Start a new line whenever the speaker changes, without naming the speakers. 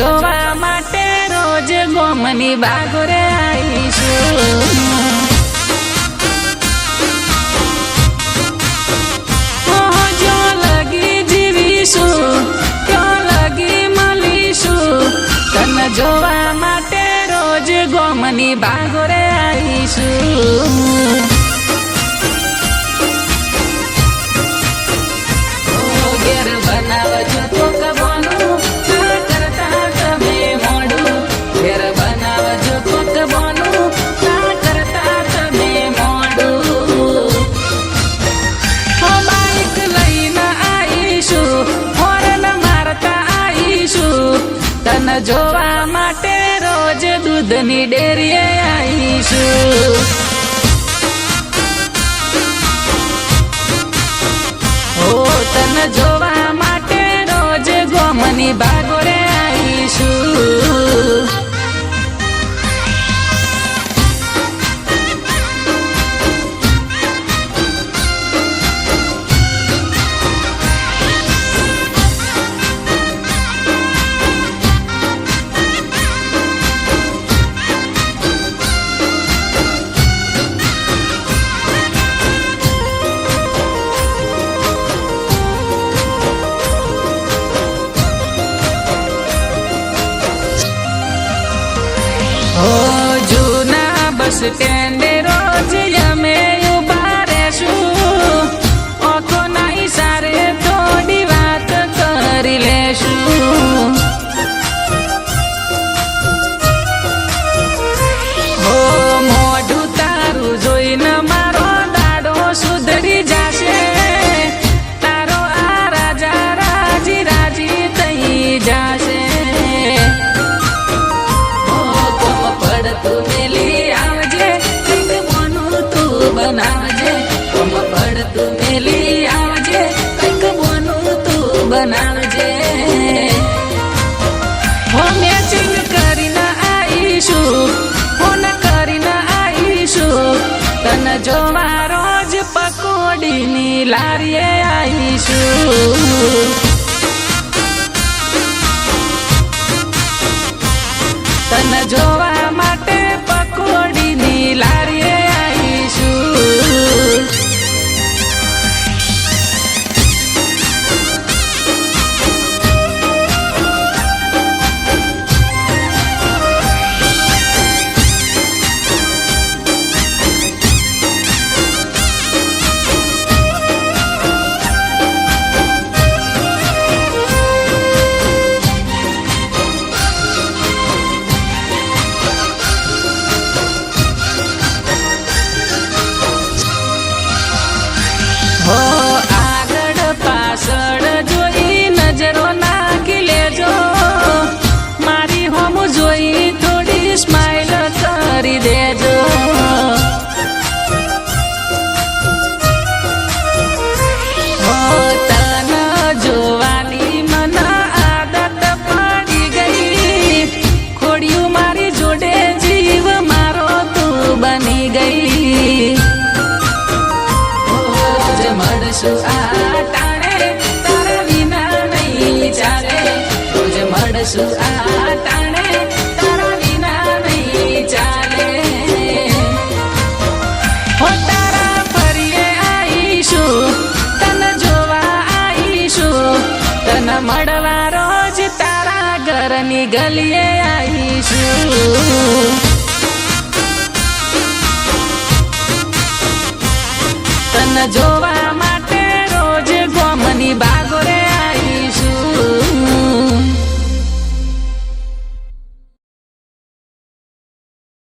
જોવા માટે રોજ ગોમની બાગોરે આવીશું. જો લગી જીવીશું. જોવા માટે રોજ દૂધની ડેરીએ આવીશું. sitting બનાવજે કોમ પડતું મેલી આવજે, કંઈક બોનું તું બનાવજે. હો મેચિંગ કરીને આવીશું ફોન કરીને આવીશું તને જોવા રોજ પકોડીની લારીએ આવીશું મળશું આ આવીશું તને જોવા આવીશું તને મળવા રોજ તારા ઘરની ગલીએ આવીશું તને જોવા